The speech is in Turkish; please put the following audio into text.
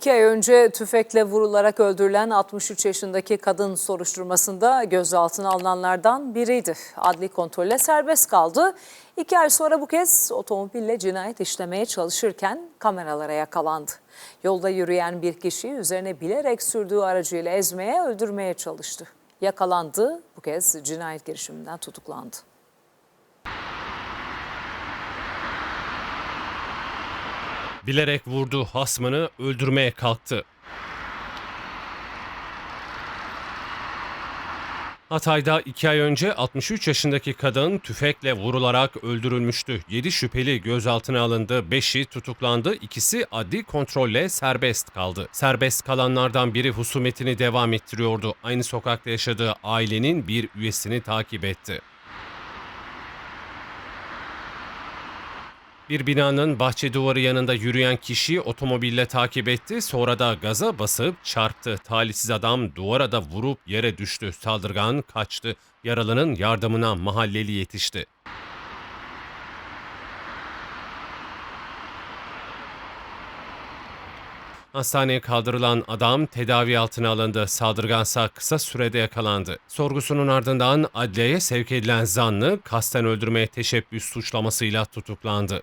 iki ay önce tüfekle vurularak öldürülen 63 yaşındaki kadın soruşturmasında gözaltına alınanlardan biriydi. Adli kontrolle serbest kaldı. İki ay sonra bu kez otomobille cinayet işlemeye çalışırken kameralara yakalandı. Yolda yürüyen bir kişiyi üzerine bilerek sürdüğü aracıyla ezmeye, öldürmeye çalıştı. Yakalandı, bu kez cinayet girişiminden tutuklandı. Bilerek vurdu hasmını öldürmeye kalktı. Hatay'da iki ay önce 63 yaşındaki kadın tüfekle vurularak öldürülmüştü. 7 şüpheli gözaltına alındı, 5'i tutuklandı, ikisi adli kontrolle serbest kaldı. Serbest kalanlardan biri husumetini devam ettiriyordu. Aynı sokakta yaşadığı ailenin bir üyesini takip etti. Bir binanın bahçe duvarı yanında yürüyen kişiyi otomobille takip etti. Sonra da gaza basıp çarptı. Talihsiz adam duvara da vurup yere düştü. Saldırgan kaçtı. Yaralının yardımına mahalleli yetişti. Hastaneye kaldırılan adam tedavi altına alındı. Saldırgansa kısa sürede yakalandı. Sorgusunun ardından adliyeye sevk edilen zanlı kasten öldürmeye teşebbüs suçlamasıyla tutuklandı.